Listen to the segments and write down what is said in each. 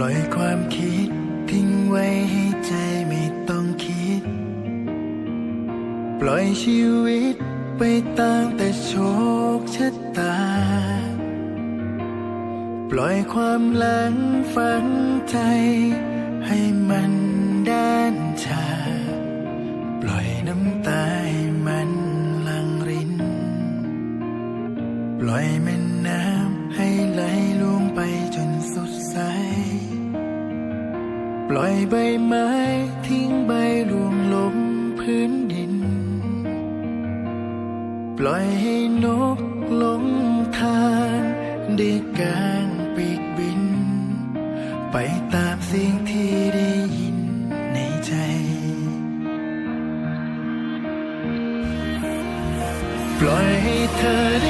ล่อยความคิดทิ้งไว้ให้ใจไม่ต้องคิด ปล่อยชีวิตไปตามแต่โชคชะตา ปล่อยความหลังฝังใจ ให้มันด้านชา ปล่อยน้ำตา ใบไม้ทิ้งใบรวงลงพื้นดิน ปล่อยให้นกลงทางได้กางปีกบิน ไปตามเสียงที่ได้ยินในใจปล่อยให้เธอได้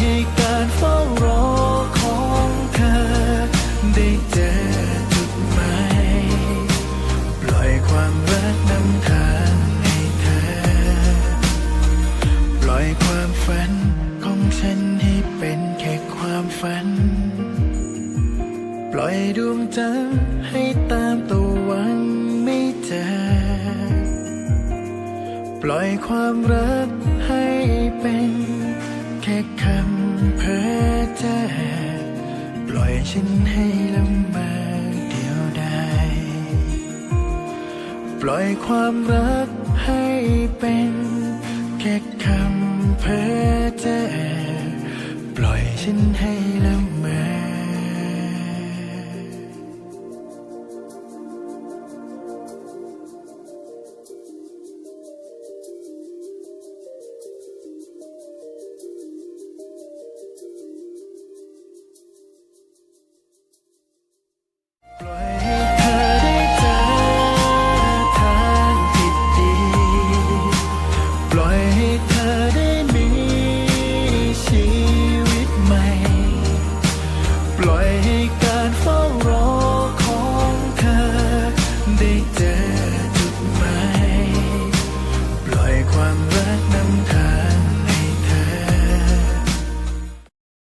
ให้การเฝ้ารอของเธอ ได้เจอจุดหมายปล่อยความรักนำทางให้เธอ ปล่อยความฝันของฉันให้เป็นแค่ความฝัน ปล่อยดวงจันทร์ให้ตามตะวันไม่เจอ ปล่อยความรักให้เป็น เพ้อเจ้อปล่อยฉันให้ลำบากเดียวดายปล่อยความรักให้เป็นแค่คำเพ้อเจ้อปล่อยฉันให้ลำบาก